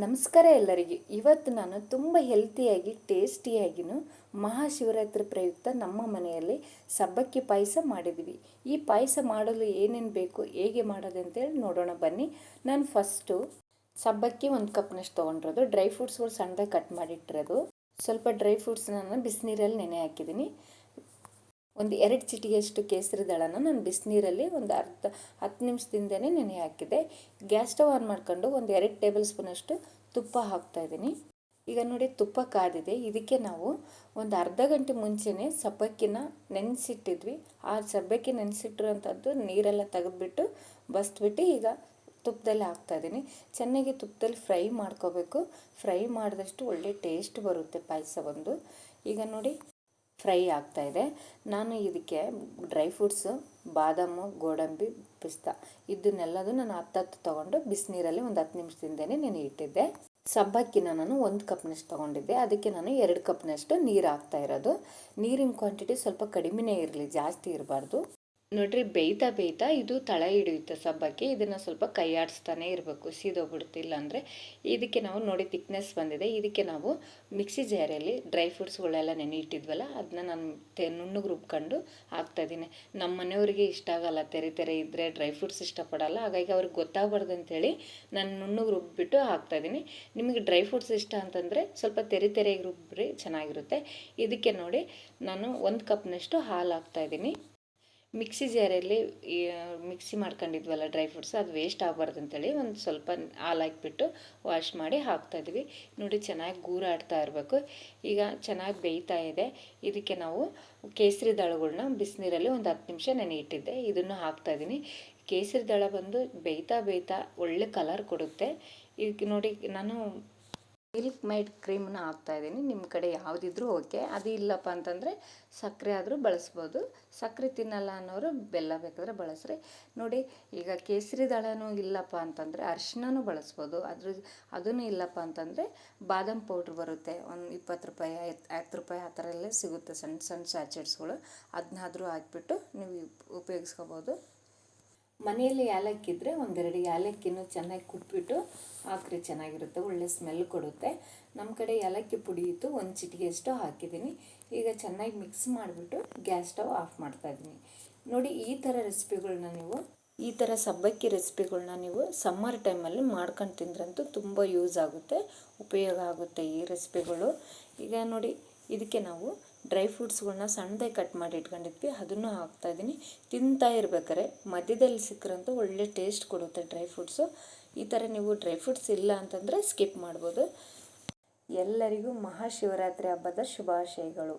ನಮಸ್ಕಾರ ಎಲ್ಲರಿಗೆ. ಇವತ್ತು ನಾನು ತುಂಬ ಹೆಲ್ತಿಯಾಗಿ ಟೇಸ್ಟಿಯಾಗಿನೂ ಮಹಾಶಿವರಾತ್ರಿ ಪ್ರಯುಕ್ತ ನಮ್ಮ ಮನೆಯಲ್ಲಿ ಸಬ್ಬಕ್ಕಿ ಪಾಯಸ ಮಾಡಿದ್ವಿ. ಈ ಪಾಯಸ ಮಾಡಲು ಏನೇನು ಬೇಕು, ಹೇಗೆ ಮಾಡೋದು ಅಂತೇಳಿ ನೋಡೋಣ ಬನ್ನಿ. ನಾನು ಫಸ್ಟು ಸಬ್ಬಕ್ಕಿ ಒಂದು ಕಪ್ನಷ್ಟು ತೊಗೊಂಡಿರೋದು. ಡ್ರೈ ಫ್ರೂಟ್ಸ್ಗಳು ಸಣ್ಣದಾಗಿ ಕಟ್ ಮಾಡಿಟ್ಟಿರೋದು. ಸ್ವಲ್ಪ ಡ್ರೈ ಫ್ರೂಟ್ಸ್ ನಾನು ಬಿಸಿನೀರಲ್ಲಿ ನೆನೆ ಹಾಕಿದ್ದೀನಿ. ಒಂದು ಎರಡು ಚಿಟಿಗೆಯಷ್ಟು ಕೇಸರಿ ದಳನ ನಾನು ಬಿಸಿನೀರಲ್ಲಿ ಒಂದು ಅರ್ಧ, ಹತ್ತು ನಿಮಿಷದಿಂದನೇ ನೆನೆ ಹಾಕಿದೆ. ಗ್ಯಾಸ್ ಸ್ಟವ್ ಆನ್ ಮಾಡ್ಕೊಂಡು ಒಂದು ಎರಡು ಟೇಬಲ್ ಸ್ಪೂನಷ್ಟು ತುಪ್ಪ ಹಾಕ್ತಾಯಿದ್ದೀನಿ ಈಗ ನೋಡಿ ತುಪ್ಪ ಕಾದಿದೆ. ಇದಕ್ಕೆ ನಾವು ಒಂದು ಅರ್ಧ ಗಂಟೆ ಮುಂಚೆನೇ ಸಬ್ಬಕ್ಕಿನ ನೆನೆಸಿಟ್ಟಿದ್ವಿ. ಆ ಸಬ್ಬಕ್ಕಿ ನೆನೆಸಿಟ್ಟಿರೋಂಥದ್ದು ನೀರೆಲ್ಲ ತೆಗೆದ್ಬಿಟ್ಟು ಬಸ್ಬಿಟ್ಟು ಈಗ ತುಪ್ಪದಲ್ಲಿ ಹಾಕ್ತಾಯಿದ್ದೀನಿ ಚೆನ್ನಾಗಿ ತುಪ್ಪದಲ್ಲಿ ಫ್ರೈ ಮಾಡ್ಕೋಬೇಕು. ಫ್ರೈ ಮಾಡಿದಷ್ಟು ಒಳ್ಳೆ ಟೇಸ್ಟ್ ಬರುತ್ತೆ ಪಾಯಸ ಒಂದು. ಈಗ ನೋಡಿ ಫ್ರೈ ಆಗ್ತಾ ಇದೆ. ನಾನು ಇದಕ್ಕೆ ಡ್ರೈ ಫ್ರೂಟ್ಸು, ಬಾದಾಮು, ಗೋಡಂಬಿ, ಪಿಸ್ತಾ ಇದನ್ನೆಲ್ಲದೂ ನಾನು ಹತ್ತತ್ತು ತೊಗೊಂಡು ಬಿಸಿನೀರಲ್ಲಿ ಒಂದು ಹತ್ತು ನಿಮಿಷದಿಂದನೇ ನೆನೆ ಇಟ್ಟಿದ್ದೆ. ಸಬ್ಬಕ್ಕಿನ ನಾನು ಒಂದು ಕಪ್ನಷ್ಟು ತೊಗೊಂಡಿದ್ದೆ. ಅದಕ್ಕೆ ನಾನು ಎರಡು ಕಪ್ನಷ್ಟು ನೀರು ಹಾಕ್ತಾ ಇರೋದು. ನೀರಿನ ಕ್ವಾಂಟಿಟಿ ಸ್ವಲ್ಪ ಕಡಿಮೆನೇ ಇರಲಿ, ಜಾಸ್ತಿ ಇರಬಾರ್ದು. ನೋಡ್ರಿ, ಬೇಯ್ತಾ ಬೇಯ್ತಾ ಇದು ತಳ ಹಿಡಿಯುತ್ತೆ ಸಬ್ಬಕ್ಕಿ. ಇದನ್ನು ಸ್ವಲ್ಪ ಕೈ ಆಡಿಸ್ತಾನೆ ಇರಬೇಕು, ಸೀದೋಗ್ಬಿಡ್ತಿಲ್ಲ ಅಂದರೆ. ಇದಕ್ಕೆ ನಾವು ನೋಡಿ ತಿಕ್ನೆಸ್ ಬಂದಿದೆ. ಇದಕ್ಕೆ ನಾವು ಮಿಕ್ಸಿ ಜಾರಲ್ಲಿ ಡ್ರೈ ಫ್ರೂಟ್ಸ್ಗಳೆಲ್ಲ ನೆನೆ ಇಟ್ಟಿದ್ವಲ್ಲ ಅದನ್ನ ನಾನು ತೆ, ನುಣ್ಣಗೆ ರುಬ್ಕೊಂಡು ಹಾಕ್ತಾಯಿದ್ದೀನಿ ನಮ್ಮ ಮನೆಯವರಿಗೆ ಇಷ್ಟ ಆಗಲ್ಲ, ತೆರೆ ತೆರೆ ಇದ್ದರೆ ಡ್ರೈ ಫ್ರೂಟ್ಸ್ ಇಷ್ಟಪಡಲ್ಲ. ಹಾಗಾಗಿ ಅವ್ರಿಗೆ ಗೊತ್ತಾಗಬಾರ್ದು ಅಂತೇಳಿ ನಾನು ನುಣ್ಣಗೆ ರುಬ್ಬಿಟ್ಟು ಹಾಕ್ತಾಯಿದ್ದೀನಿ ನಿಮಗೆ ಡ್ರೈ ಫ್ರೂಟ್ಸ್ ಇಷ್ಟ ಅಂತಂದರೆ ಸ್ವಲ್ಪ ತೆರೆ ತೆರೆಗೆ ರುಬ್ಬ್ರಿ ಚೆನ್ನಾಗಿರುತ್ತೆ. ಇದಕ್ಕೆ ನೋಡಿ ನಾನು ಒಂದು ಕಪ್ನಷ್ಟು ಹಾಲು ಹಾಕ್ತಾಯಿದ್ದೀನಿ ಮಿಕ್ಸಿ ಜಾರಲ್ಲಿ ಮಿಕ್ಸಿ ಮಾಡ್ಕೊಂಡಿದ್ವಲ್ಲ ಡ್ರೈ ಫ್ರೂಟ್ಸ್, ಅದು ವೇಸ್ಟ್ ಆಗಬಾರ್ದು ಅಂತೇಳಿ ಒಂದು ಸ್ವಲ್ಪ ಹಾಲು ಹಾಕಿಬಿಟ್ಟು ವಾಶ್ ಮಾಡಿ ಹಾಕ್ತಾಯಿದ್ವಿ ನೋಡಿ ಚೆನ್ನಾಗಿ ಗೂರಾಡ್ತಾ ಇರಬೇಕು. ಈಗ ಚೆನ್ನಾಗಿ ಬೇಯ್ತಾ ಇದೆ. ಇದಕ್ಕೆ ನಾವು ಕೇಸರಿ ದಳಗಳನ್ನ ಬಿಸಿನೀರಲ್ಲಿ ಒಂದು ಹತ್ತು ನಿಮಿಷ ನೆನೆ ಇಟ್ಟಿದ್ದೆ ಇದನ್ನು ಹಾಕ್ತಾಯಿದ್ದೀನಿ ಕೇಸರಿ ದಳ ಬಂದು ಬೇಯ್ತಾ ಬೇಯ್ತಾ ಒಳ್ಳೆ ಕಲರ್ ಕೊಡುತ್ತೆ. ಇದಕ್ಕೆ ನೋಡಿ, ನಾನು ಮಿಲ್ಕ್ ಮೈಡ್ ಕ್ರೀಮ್ನ ಹಾಕ್ತಾಯಿದ್ದೀನಿ ನಿಮ್ಮ ಕಡೆ ಯಾವುದಿದ್ರೂ ಓಕೆ ಅದು ಇಲ್ಲಪ್ಪ ಅಂತಂದರೆ ಸಕ್ಕರೆ ಆದರೂ ಬಳಸ್ಬೋದು. ಸಕ್ಕರೆ ತಿನ್ನಲ್ಲ ಅನ್ನೋರು ಬೆಲ್ಲ ಬೇಕಾದ್ರೆ ಬಳಸ್ರಿ. ನೋಡಿ, ಈಗ ಕೇಸರಿ ದಳನೂ ಇಲ್ಲಪ್ಪ ಅಂತಂದರೆ ಅರಿಶಿನೂ ಬಳಸ್ಬೋದು. ಅದ್ರ ಅದೂ ಇಲ್ಲಪ್ಪ ಅಂತಂದರೆ ಬಾದಾಮ್ ಪೌಡ್ರ್ ಬರುತ್ತೆ. ಒಂದು ಇಪ್ಪತ್ತು ರೂಪಾಯಿ ಐದು ಹತ್ತು ರೂಪಾಯಿ ಆ ಥರ ಎಲ್ಲ ಸಿಗುತ್ತೆ. ಸಣ್ಣ ಸಣ್ಣ ಸ್ಯಾಚೆಟ್ಸ್ಗಳು ಅದನ್ನಾದರೂ ಹಾಕ್ಬಿಟ್ಟು ನೀವು ಉಪಯೋಗಿಸ್ಕೋಬೋದು. ಮನೆಯಲ್ಲಿ ಏಲಕ್ಕಿ ಇದ್ದರೆ ಒಂದೆರಡು ಏಲಕ್ಕಿನೂ ಚೆನ್ನಾಗಿ ಕುಟ್ಬಿಟ್ಟು ಹಾಕ್ರೆ ಚೆನ್ನಾಗಿರುತ್ತೆ, ಒಳ್ಳೆ ಸ್ಮೆಲ್ ಕೊಡುತ್ತೆ. ನಮ್ಮ ಕಡೆ ಏಲಕ್ಕಿ ಪುಡಿ ಇತ್ತು, ಒಂದು ಚಿಟಿಗೆಯಷ್ಟು ಹಾಕಿದ್ದೀನಿ. ಈಗ ಚೆನ್ನಾಗಿ ಮಿಕ್ಸ್ ಮಾಡಿಬಿಟ್ಟು ಗ್ಯಾಸ್ ಸ್ಟವ್ ಆಫ್ ಮಾಡ್ತಾಯಿದ್ದೀನಿ ನೋಡಿ, ಈ ಥರ ರೆಸಿಪಿಗಳನ್ನ ನೀವು, ಈ ಥರ ಸಬ್ಬಕ್ಕಿ ರೆಸಿಪಿಗಳನ್ನ ನೀವು ಸಮ್ಮರ್ ಟೈಮಲ್ಲಿ ಮಾಡ್ಕೊಂಡು ತಿಂದ್ರಂತೂ ತುಂಬ ಯೂಸ್ ಆಗುತ್ತೆ, ಉಪಯೋಗ ಆಗುತ್ತೆ ಈ ರೆಸಿಪಿಗಳು ಈಗ ನೋಡಿ ಇದಕ್ಕೆ ನಾವು ಡ್ರೈ ಫ್ರೂಟ್ಸ್ಗಳನ್ನ ಸಣ್ಣದೇ ಕಟ್ ಮಾಡಿ ಇಟ್ಕೊಂಡಿದ್ವಿ. ಅದನ್ನು ಹಾಕ್ತಾಯಿದ್ದೀನಿ ತಿಂತಾ ಇರ್ಬೇಕಾರೆ ಮಧ್ಯದಲ್ಲಿ ಸಿಕ್ಕರಂತೂ ಒಳ್ಳೆ ಟೇಸ್ಟ್ ಕೊಡುತ್ತೆ ಡ್ರೈ ಫ್ರೂಟ್ಸು. ಈ ಥರ ನೀವು ಡ್ರೈ ಫ್ರೂಟ್ಸ್ ಇಲ್ಲ ಅಂತಂದರೆ ಸ್ಕಿಪ್ ಮಾಡ್ಬೋದು. ಎಲ್ಲರಿಗೂ ಮಹಾಶಿವರಾತ್ರಿ ಹಬ್ಬದ ಶುಭಾಶಯಗಳು.